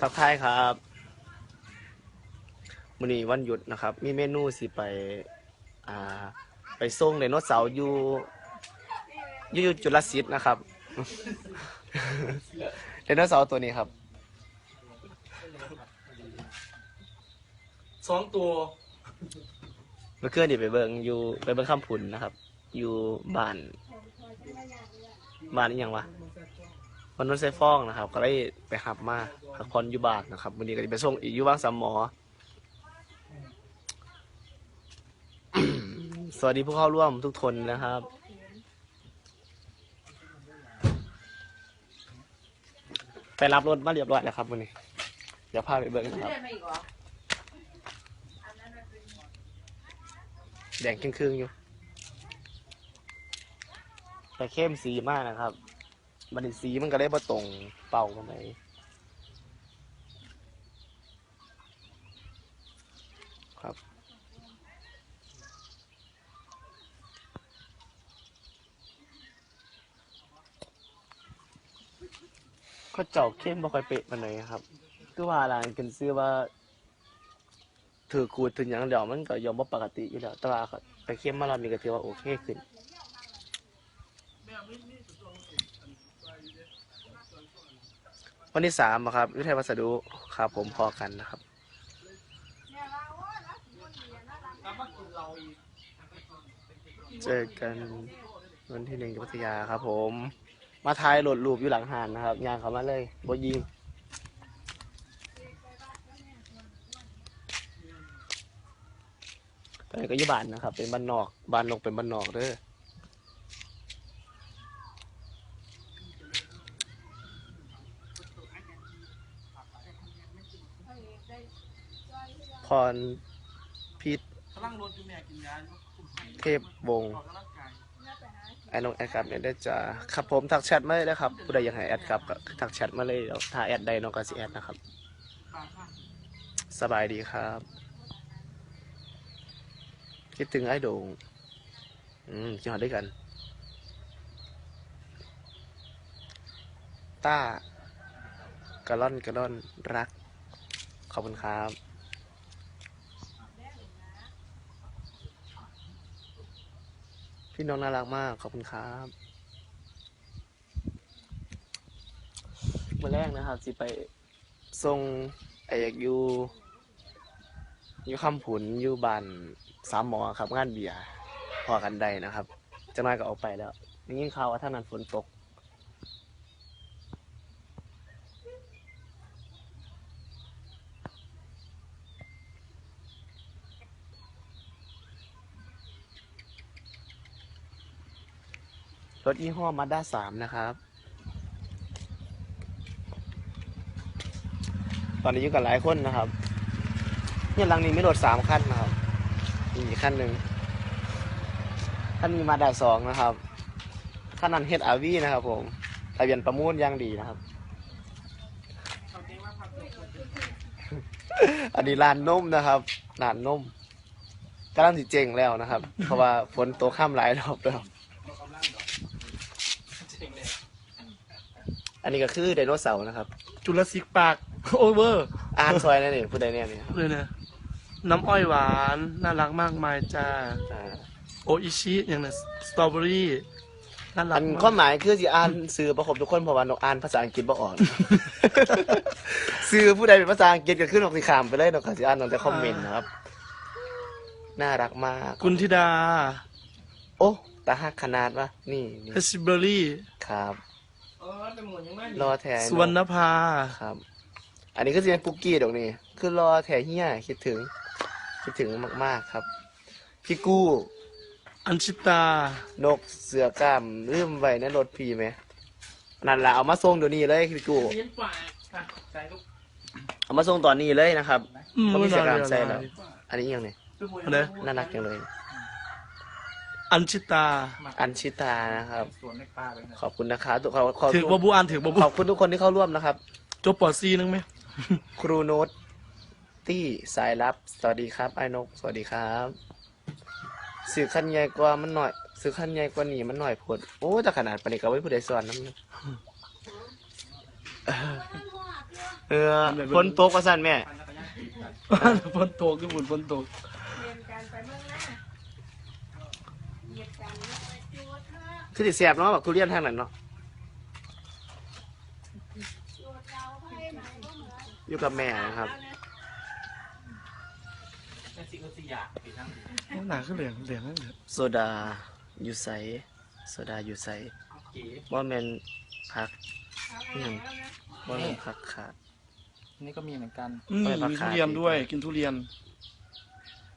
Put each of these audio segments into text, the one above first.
ทักทายครับมื้อนี้วันหยุดนะครับ มีเมนูสิไปอ่าไปส่งไดโนเสาร์อยู่อยู่อยู่จุลศิษย์นะครับ ไดโนเสาร์ตัวนี้ครับ สองตัวเมื่อคืนนี่ไปเบิ่งอยู่ไปเบิ่งคำพุนนะครับ อยู่บ้าน บ้านนี่ยังวะวันนนไซฟองนะครับ ก็ได้ไปหับมาพักผ่อนอยู่บ้านนะครับวันนี้ก็จะไปส่งอีกอยู่บ้างสามหมอ สวัสดีผู้เข้าร่วมทุกคนนะครับ ไปรับรถมาเรียบร้อยแล้วครับวันนี้ เดี๋ยวพาไปเบิ่งนะครับ แดงครึ่งๆอยู่ แต่เข้มสีมากนะครับ มันสีมันก็ได้บ่ตรงเป่ากันไหนครับ ก็เจ้าเข้มบ่ค่อยเป๊ะปานไหนครับคือว่าหลานกันซื้อว่าถือขูดถึงอย่างเดียวมันก็ยอมว่าปกติอยู่แล้วแต่ว่าไปเข้มมาเรามีก็ถือว่าโอเคขึ้น วันที่สามอะครับวิทยวัสดุครับผมพอกันนะครับ เจอกันวันที่หนึ่งที่พัทยาครับ ผม มาถ่ายโหลดรูปอยู่หลังหานนะครับยางเขามาเลยบยิงตอนนี้ก็อยู่บ้านนะครับ เป็นบ้านนอกบ้านนกเป็นบ้านนอกเด้อ พรพิษเทพวงศ์ไอ้น้องแอดครับเนี่ยได้จะครับผมทักแชทมาเลยนะครับผู้ใดอยากให้แอดครับก็ทักแชทมาเลยเดี๋ยวถ้าแอดใดน้องก็สิแอดนะครับ สบายดีครับ คิดถึงไอ้โด่งอืมคิดหอดด้วยกันต้ากระล่อนกระล่อนรัก ขอบคุณครับ พี่น้องน่ารักมาก ขอบคุณครับเมื่อแรกนะครับสิไปส่งไอ้อยู่อยู่คำผุนอยู่บ้านสามหมอครับ งานเบียร์พอกันได้นะครับจะน้อยก็ออกไปแล้วยินข่าวว่าท่านั้นฝนตก ถยี่ห้อมาด้าสามนะครับ ตอนนี้อยู่กับหลายคนนะครับ เนี่ยลังนี้มีรถสามคันนะครับมีอีกคันหนึ่งคันนี้มาด้าสองนะครับคันนั้นเฮดอาวีนะครับ ผมทะเบียนประมูลย่างดีนะครับอันอันนี้ลานนมนะครับลานนมกำลังสิเจ๋งแล้วนะครับ เพราะว่าฝนตกข้ามหลายรอบแล้ว ออกกำลังดอกเจ๋งเลย อันนี้ก็คือไดโนเสาร์นะครับ จุลศิกปาก โอเวอร์อ่านซอยนั่นเองผู้ใดเนี่ยเนี่ยเลยนะน้ำอ้อยหวาน น่ารักมากมายจ้า อ่าโออิชิอย่างนั้นสตรอเบอรี่น่ารัอักนมากข้อหมายคือสิอ่านซื้อประคบทุกคนเพราะว่านกอ่านภาษาอังกฤษบ่ออกซื้อผู้ใดเป็นภาษาอังกฤษก็ขึ้นออกสิขามไปเลยนกก็สิอ่านนอกแต่คอมเมนต์นะครับ น่ารักมาก กุณธิดาโอ้ตาหักขนาดวะนี่นี่เพชรเบอรี่ ครับ เออแต่หมดยังไม่รอแทนสุวรรณภาครับ อันนี้ก็จะเป็นปุกกี้ดอกนี่คือรอแถเฮียคิดถึง คิดถึงมากๆครับ พี่กู้ อัญชิตา นกเสือกล้ามลืมไว้ในรถพี่ไหมนั่นแหละเอามาส่งเดี๋ยวนี้เลยพี่กู้เลี้ยงฝ่ายค่ะใจลูกเอามาส่งตอนนี้เลยนะครับอืมเขามีเสียงน่ตามใจรัแล้วอันนี้ยังไงอะไรน่ารักจังเลย อัญชิตา อัญชิตานะครับ สวนในป่าเลยนะขอบคุณนะครับทุกคนขอบถือคุบณบูอ่านถือบบูขอบคุณทุกคนที่เข้าร่วมนะครับ จบปอซีนึงไหม ครูโน้ตตี้สายลับ สวัสดีครับไอ้นก สวัสดีครับสื่อคันใหญ่กว่ามันหน่อยซื้อคันใหญ่กว่านี้มันหน่อยโพดโอ้แต่ขนาดปานนี้ก็ไว้ผู้ใดสอนนำนะเออฝนตกว่าซั่นแม่ฝนตกญี่ปุ่นฝนตก เรียนการไปเมืองหน้า เหยียบกันแล้วไปจูดเถอะคือสิแซ่บเนาะบักทุเรียนทางนั้นเนาะจูดเราให้ไหนก็เหมือนอยู่กับแม่นะครับหนาขึ้นเหลืองเหลืองนั่นเหลืองโซดาอยู่ไสโซดาอยู่ไสบ่แม่นผักเอาให้แล้วนะบ่แม่นผักขาดนี่ก็มีเหมือนกันอืมเอาไปผักมีขาทุดเรียนด้วย กินทุเรียน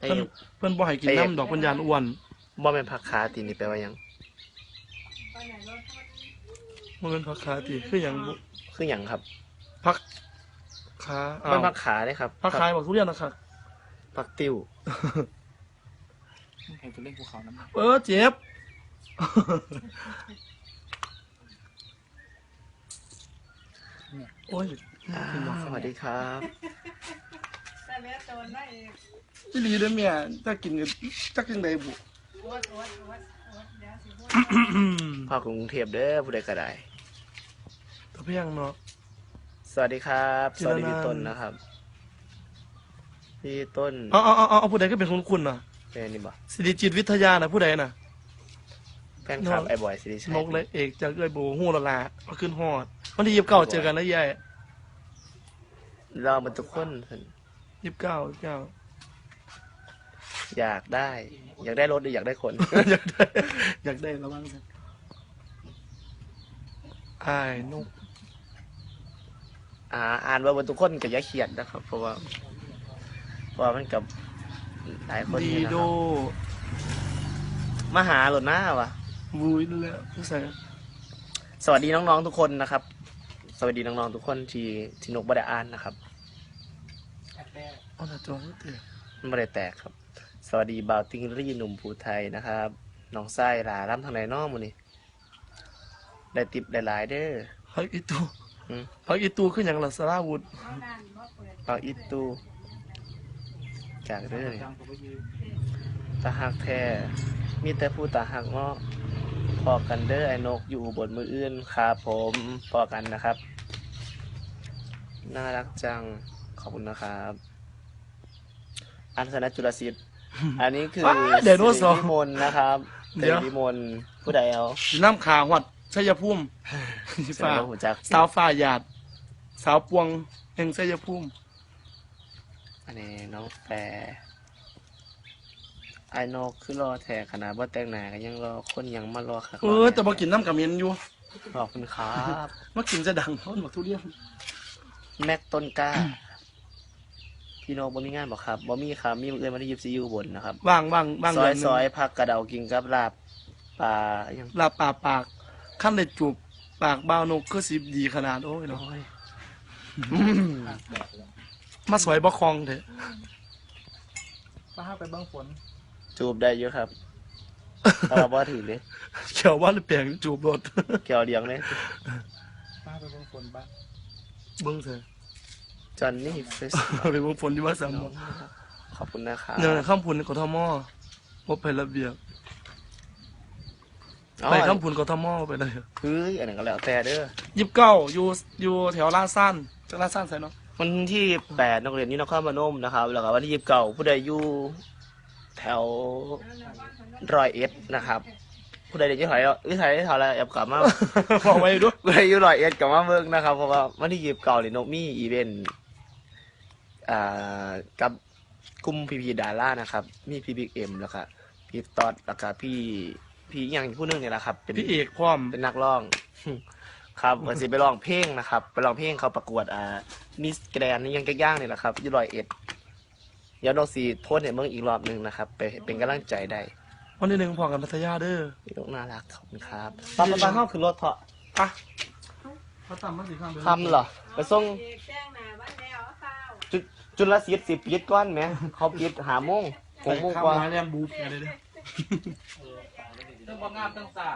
ไอ้เพิ่นเพิ่นบ่ให้กินไอ้น้ำดอกปัญญาอ้วน บ่แม่นผักขาตินี่แปลว่าหยังไปไหนรถมันมันเป็นผักขาติคืออย่างบุคือหยังครับผักขามัอ้านวผักขาเด้ครับผักขายบอกทุเรียนนะครับ ผักติ้วเห็นตัวเล่นภูเขาน้ำเออเจ็บ โอ้ยอ้าวสวัสดีครับ แต่เลือดโดนไม่เองอีหลีเด้อแม่ถ้ากินกันจักจังไดบุ อวดอวดอวดอวดเดี๋ยวสิพูดพ่อกรุงเทพเด้อผู้ใดก็ได้ตะเพียงเนาะ สวัสดีครับจิสรนัวัสนท์ดีพี่ต้นนะครับ พี่ต้นเอาเอาเอาเอาเอาผู้ใดก็เป็นคนคุณน่ะเป็นนี่บ่สิริจิตวิทยาน่ะผู้ใดน่ะแฟนคลับน้องไอ้บอยสิริชัยนกเลยเอกจากเอ้ยโบฮู้ละลาเอาขึ้นฮอดวันที่ยี่สิบเก้าเจอกันนะยายเรามันทุกคนเพิ่นยี่สิบเก้ายี่สิบเก้า อยากได้ อยากได้รถหรืออยากได้คน อยากได้อยากได้ระวังสิอายนกอ่าอ่านว่าบนทุกคนก็อย่าเขียนนะครับ เพราะว่าเพราะว่ามันกับหลายคนดีนี่นะโดครับมาหาหลดหน้าวะ วุ้ยนั่นแหละผู้ใส่สวัสดีน้องๆทุกคนนะครับ สวัสดีน้องๆทุกคนที่ที่นกบไดอ่านนะครับ เอาแต่จอเตะมันไม่ได้แตกครับส วัสดีบ่าวติงรี่หนุ่มภูไทยนะครับน้องไส้หลาล่ำทางไหนน้องมูนี่ได้ติบได้หลายเด้อพักอีตูอืมพักอีตูขึ้นอย่างละสราวุธเอาด้านบ่เปิดเอาอิตูจากเด้อจังผมก็ยืนตาหักแท้มีแต่ผู้ตาหักเนาะพอกันเด้อไอ้นกอยู่บนมืออื่นครับผมพอกันนะครับ น่ารักจังขอบคุณนะครับ อันสนะจุลศิษย์ อันนี้คือว้ายเดี๋ยวโน้ตสองสิริวิมลนะครับเดี๋ยวสิริวิมลผู้ใดเอาน้ำขาหวัดชัยภูมิเสียฟ้างหัวจักสาวฟ้าหยาด สาวปวงแห่งชัยภูมิอันนี้น้องแฟร์ไอ้นกคือรอแทขนาดว่าแต่งหน้าก็ยังรอคนยังมารอครับเออแต่บอกินน้ำกับเมียนอยู่ขอบคุณครับ มากินจะดังเพราะบอกทุเรียน แม็กต้นกล้า พี่นกบ่มีงานบอกครับบ่มีครับมีมืออื่นมาที่ยิบซีอยู่บนนะครับว่างว่างว่างซอยเดืนหนึ่งซอยผักกระเดากินกับลาบปลายังลาปากปากขั้นได้จูบปากบ้าวนกก็สิบดีขนาดโอ้ยเนาะโอ้ยมาสวยบ่คลองเถอะป้าไปเบื้องฝนจูบได้เยอะครับแต่ว่าบ่ถือเลยเขียวว่าหรือแปลงจูบรถ เกี่ยวเดียงเลยป้าไปเบื้องฝนบ้างเบิ้งเถอะ จอนนี่เฟสไปเบิ้งฝนที่ว่าสามบ่ขอบคุณนะครับเนี่ยข้ามพุนกทมว่าไประเบียบอ๋อไปข้ามพุนกทมไปเลยคืออันนั้นก็แล้วแต่เด้อยี่สิบเก้าอยู่อยู่แถวลาดซ่านจากลาดซ่านใส่เนาะวันที่แปดนักเรียนนี่นครพนมนะครับแล้วก็วันที่ยี่สิบเก้าผู้ใดอยู่แถวร้อยเอ็ดนะครับผู้ใดเด็กยี่ห้อยวิสัยแถวอะไรแอบกลับมาบอกไว้ด้วยผู้ใดอยู่ร้อยเอ็ดกลับมาเบิ่งนะครับเพราะว่าวันที่ยี่สิบเก้านี่นกมีอีเวนต์ อ่ากับกลุ่มพีพีดาร่านะครับ มีพี่บิ๊กเอ็มแล้วก็พี่ตอดแล้วก็พี่พี่อหย่างผู้หนึงเนี่ยแหละครับ เป็นพี่เอกพร้อม เป็นนักร้อง ครับวันสิไปร้องเพลงนะครับ ไปร้องเพลงเขาประกวดอ่ามิสแกรนนี่ยังย่างๆนี่แหละครับอยี่ร้อยเอ็ดเดี๋ยวนกสีโพสต์ในเมืองอีกรอบหนึ่งนะครับ ไปเป็นกำลังใจได้วันที่หนึ่งพอกันพัทยาเด้อพี่นกน่ารักขอบคุณครับตอนตอนเข้าคือรถเถาะอะเขาตามมาสิข้างเดินทำเหรอไปส่ง เอกแจ้งหน้าบ้านแล้วเปล่า จุจุลศิษย์สิปิดก้อนไหมเขาปิดหาโมงหกโมงกว่าข้มเรียนบูฟไปเลยเด้อเรื่องความงามตั้งสา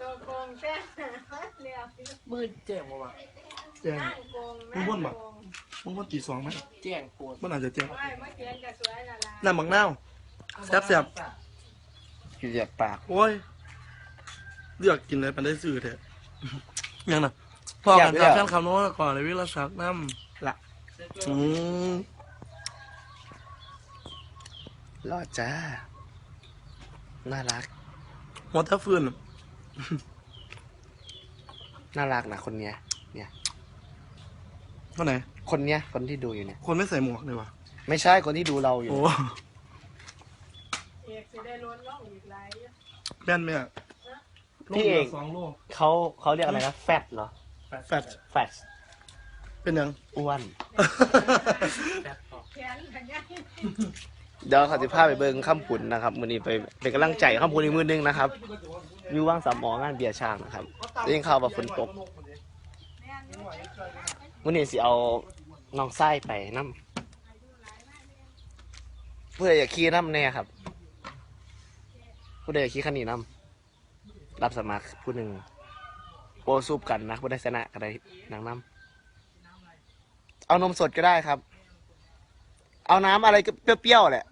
ตัวโกงแจ้งหน้าบ้านแล้วมืดแจ้งว่าวะแจ้งนั่งโกงมึงบ่นบ่โกงมึงว่าตีสองไหมแจ้งปวดมันอาจจะแจ้งไม่เมื่อเขียนกับสวยละลายน้ำบักนาวแซ่บอยู่จากปากโอ้ยเลือกกินเลยมันได้สื่อเถอะยังนะพ่อกันจากขั้นคำโน้นก่อนเลยวิลาศักดิ์น้ำละอืม รอดจ้า น่ารัก หัวตะฟืน น่ารักนะคนเนี้ย เนี่ยคนไหน คนเนี้ย คนที่ดูอยู่เนี่ย คนไม่ใส่หมวกเลยวะไม่ใช่คนที่ดูเราอยู่ โอ้เอกสิได้ล้นล่องอีกหลายอยู่แม่นไหมอะพี่เอกสองโลเขาเขาเรียกอะไรนะแฟตเหรอแฟตแฟตเป็นยัง อ้วน แขนขยัน เดี๋ยวเขาจะพาไปเบิ้งข้ามผุนนะครับมือนี้ไปเป็นกำลังใจข้ามผุนอีกมือนึงนะครับอยู่ว่างสามหมองานเบียร์ช่างนะครับยิ่งเข้าแบบฝนตกมือนี้สิเอาน้องไส้ไปน้ำผู้ใดอยากขี่น้ำแน่ครับผู้ใดอยากขี่ขันนี้น้ำรับสมัครผู้หนึ่งโปรซูบกันนะผู้ใดชนะก็ได้นางน้ำเอานมสดก็ได้ครับ เอาน้ำอะไรก็เปรี้ยวๆแหละ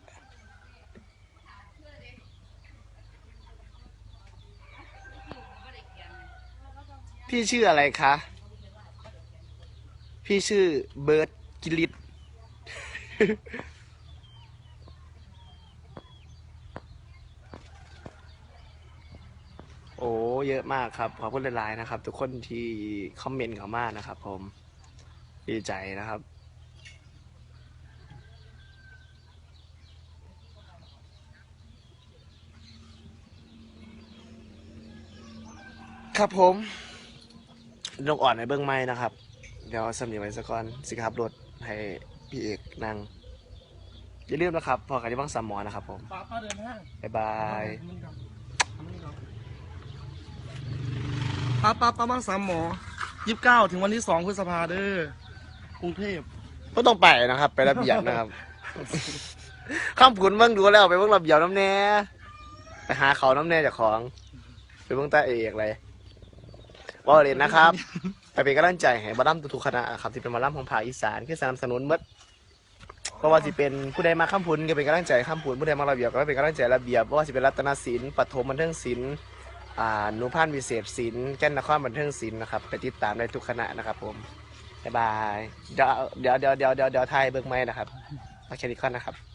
พี่ชื่ออะไรคะ พี่ชื่อเบิร์ดกิลิตโอ้ เยอะมากครับ ขอบคุณหลายๆนะครับ ทุกคนที่คอมเมนต์เข้ามานะครับ ผม ดีใจนะครับครับผม ลงอ่อนในเบื้องไม้นะครับ เดี๋ยวสำเนียงไว้สักก่อนสิครับรถให้พี่เอกนั่งอย่าลืมนะครับพอกันที่บ้างสามหมอนะครับผมป้าป้าเดินห้างบ๊ายบายป้าป้าป้าบ้างสามหมอยี่สิบเก้าถึงวันที่สองพฤษภาเด้อกรุงเทพก็ต้องไปนะครับ ไประเบียบนะครับ ข้ามผุนเบิ่งดูแล้วไปเบิ่งระเบียบน้ำแน่ไปหาเขาน้ำแน่จากของ ไปเบิ่งตาเอกเลย ว่าเรียนนะครับไปเป็นกำลังใจให้บารัมทุกๆคณะครับที่เป็นบารัมของภาคอีสานคือสนับสนุนหมดเพราะว่าสิเป็นผู้ใดมาข้ามผุนก็เป็นกำลังใจข้ามผุนผู้ใดมาระเบียบก็เป็นกำลังใจระเบียบเพราะว่าสิเป็นรัตนศิลป์ปฐมบันเทิงศิลป์อ่านุพันธ์วิเศษศิลป์แก่นนครบันเทิงศิลป์นะครับไปติดตามได้ทุกคณะนะครับ ผมบ๊ายบายเดี๋ยวเดี๋ยวเดี๋ยวเดี๋ยวเดี๋ยวไทยเบิ่งไม้นะครับโอเคดีก่อนนะครับ